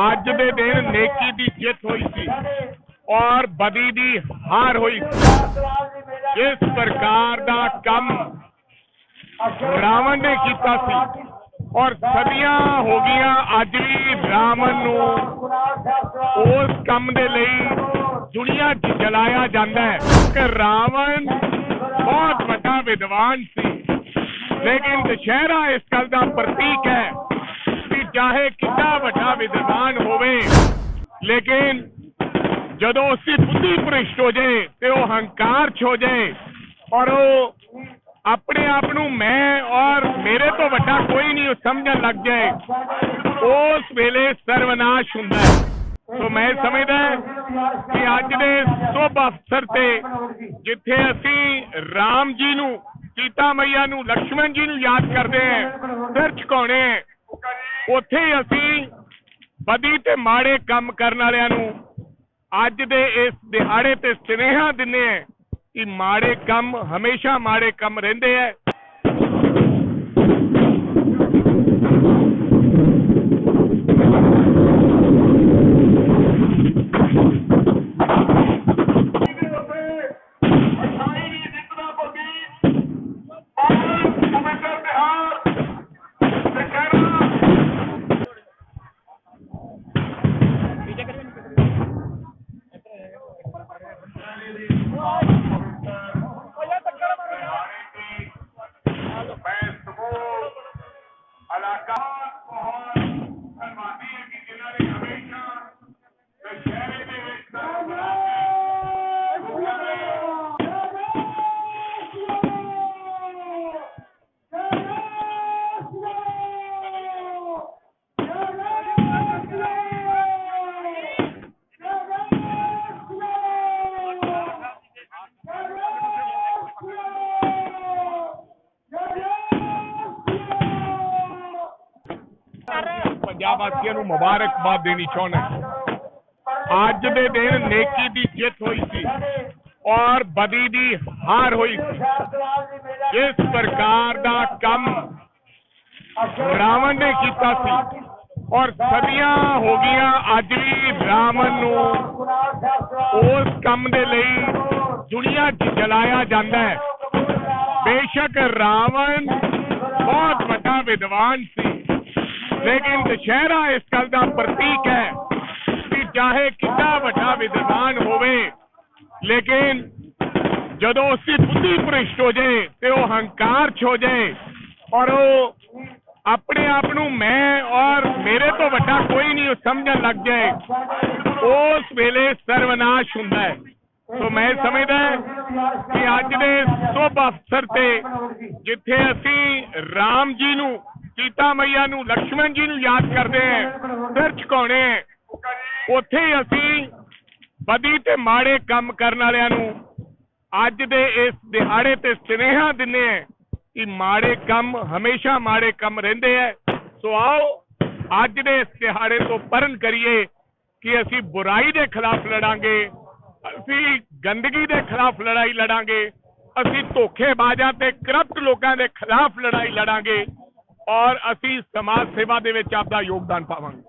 ਅੱਜ ਦੇ ਦਿਨ ਨੇਕੀ ਦੀ ਜਿੱਤ ਹੋਈ ਸੀ ਔਰ ਬਦੀ ਦੀ ਹਾਰ ਹੋਈ ਸੀ। ਇਸ ਪ੍ਰਕਾਰ ਦਾ ਕੰਮ ਰਾਵਣ ਨੇ ਕੀਤਾ ਸੀ ਔਰ ਸਦੀਆਂ ਹੋ ਗਈਆਂ, ਅੱਜ ਵੀ ਰਾਵਣ ਨੂੰ ਉਸ ਕੰਮ ਦੇ ਲਈ ਦੁਨੀਆ 'ਚ ਜਲਾਇਆ ਜਾਂਦਾ ਹੈ। ਕਿ ਰਾਵਣ ਬਹੁਤ ਵੱਡਾ ਵਿਦਵਾਨ ਸੀ, ਲੇਕਿਨ ਦੁਸ਼ਹਿਰਾ ਇਸ ਗੱਲ ਦਾ ਪ੍ਰਤੀਕ ਹੈ ਚਾਹੇ ਕਿੰਨਾ ਵੱਡਾ ਵਿਦਵਾਨ ਹੋਵੇ, ਲੇਕਿਨ ਜਦੋਂ ਉਸਦੀ ਬੁੱਧੀ ਭ੍ਰਿਸ਼ਟ ਹੋ ਜਾਏ ਤੇ ਉਹ ਹੰਕਾਰ ਛੋ ਜਾਏ, ਔਰ ਉਹ ਆਪਣੇ ਆਪ ਨੂੰ ਮੈਂ ਔਰ ਮੇਰੇ ਤੋਂ ਵੱਡਾ ਕੋਈ ਨਹੀਂ ਸਮਝਣ ਲੱਗ ਜਾਏ, ਉਸ ਵੇਲੇ ਸਰਵਨਾਸ਼ ਹੁੰਦਾ ਹੈ। ਸੋ ਮੈਂ ਸਮਝਦਾ ਕਿ ਅੱਜ ਦੇ ਸੋਭ ਅਫਸਰ ਤੇ ਜਿੱਥੇ ਅਸੀਂ ਰਾਮ ਜੀ ਨੂੰ ਸੀਤਾ ਮਈਆ ਨੂੰ ਲక్ష్మణ ਜੀ ਨੂੰ ਯਾਦ ਕਰਦੇ ਹਾਂ, ਸਿਰ ਝੁਕਾਉਣੇ ਉੱਥੇ ਅਸੀਂ ਬਦੀ ਤੇ ਮਾੜੇ ਕੰਮ ਕਰਨ ਵਾਲਿਆਂ ਨੂੰ ਅੱਜ ਦੇ ਇਸ ਦਿਹਾੜੇ ਤੇ ਸੁਨੇਹਾ ਦਿੰਨੇ ਆ ਕਿ ਮਾੜੇ ਕੰਮ ਹਮੇਸ਼ਾ ਮਾੜੇ ਕੰਮ ਰਹਿੰਦੇ ਐ ਪੰਜਾਬ ਵਾਸੀਆਂ ਨੂੰ ਮੁਬਾਰਕਬਾਦ ਦੇਣੀ ਚਾਹੁੰਦਾ ਅੱਜ ਦੇ ਦਿਨ ਨੇਕੀ ਦੀ ਜਿੱਤ ਹੋਈ ਸੀ ਔਰ ਬਦੀ ਦੀ ਹਾਰ ਹੋਈ ਸੀ। ਇਸ ਪ੍ਰਕਾਰ ਦਾ ਕੰਮ ਰਾਵਣ ਨੇ ਕੀਤਾ ਸੀ ਔਰ ਸਦੀਆਂ ਹੋ ਗਈਆਂ, ਅੱਜ ਵੀ ਰਾਵਣ ਨੂੰ ਉਸ ਕੰਮ ਦੇ ਲਈ ਦੁਨੀਆ 'ਚ ਜਲਾਇਆ ਜਾਂਦਾ ਹੈ। ਬੇਸ਼ੱਕ ਰਾਵਣ ਬਹੁਤ ਵੱਡਾ ਵਿਦਵਾਨ ਸੀ। ਲੇਕਿਨ ਦੁਸ਼ਹਿਰਾ ਇਸ ਗੱਲ ਦਾ ਪ੍ਰਤੀਕ ਹੈ ਕਿ ਚਾਹੇ ਕਿੰਨਾ ਵੱਡਾ ਵਿਦਵਾਨ ਹੋਵੇ, ਲੇਕਿਨ ਜਦੋਂ ਉਸਦੀ ਬੁੱਧੀ ਭ੍ਰਿਸ਼ਟ ਹੋ ਜਾਏ ਤੇ ਉਹ ਹੰਕਾਰ ਚ ਜਾਏ ਔਰ ਉਹ ਆਪਣੇ ਆਪ ਨੂੰ ਮੈਂ ਔਰ ਮੇਰੇ ਤੋਂ ਵੱਡਾ ਕੋਈ ਨਹੀਂ ਸਮਝਣ ਲੱਗ ਜਾਏ, ਉਸ ਵੇਲੇ ਸਰਵਨਾਸ਼ ਹੁੰਦਾ ਹੈ। ਸੋ ਮੈਂ ਸਮਝਦਾ ਕਿ ਅੱਜ ਦੇ ਸ਼ੁਭ ਅਫਸਰ ਤੇ ਜਿੱਥੇ ਅਸੀਂ ਰਾਮ ਜੀ ਨੂੰ ਸੀਤਾ ਮਈਆ ਨੂੰ ਲక్ష్మణ ਜੀ ਨੂੰ ਯਾਦ ਕਰਦੇ ਆ ਫਿਰ ਝੁਕਾਉਣੇ ਉੱਥੇ ਅਸੀਂ ਬਦੀ ਤੇ ਮਾੜੇ ਕੰਮ ਕਰਨ ਵਾਲਿਆਂ ਨੂੰ ਅੱਜ ਦੇ ਇਸ ਦਿਹਾੜੇ ਤੇ ਸਨੇਹਾ ਦਿੰਨੇ ਆ ਕਿ ਮਾੜੇ ਕੰਮ, ਹਮੇਸ਼ਾ ਮਾੜੇ ਕੰਮ ਰਹਿੰਦੇ ਆ। ਸੋ ਆਓ, ਅੱਜ ਦੇ ਇਸ ਦਿਹਾੜੇ ਤੋਂ ਪਰਨ ਕਰੀਏ ਕਿ ਅਸੀਂ ਬੁਰਾਈ ਦੇ ਖਿਲਾਫ ਲੜਾਂਗੇ, ਅਸੀਂ ਗੰਦਗੀ ਦੇ ਖਿਲਾਫ ਲੜਾਈ ਲੜਾਂਗੇ, ਅਸੀਂ ਧੋਖੇਬਾਜ਼ਾਂ ਤੇ ਕਰਪਟ ਲੋਕਾਂ ਦੇ ਖਿਲਾਫ ਲੜਾਈ ਲੜਾਂਗੇ। ਔਰ ਅਸੀਂ ਸਮਾਜ ਸੇਵਾ ਦੇ ਵਿੱਚ ਆਪਦਾ ਯੋਗਦਾਨ ਪਾਵਾਂਗੇ।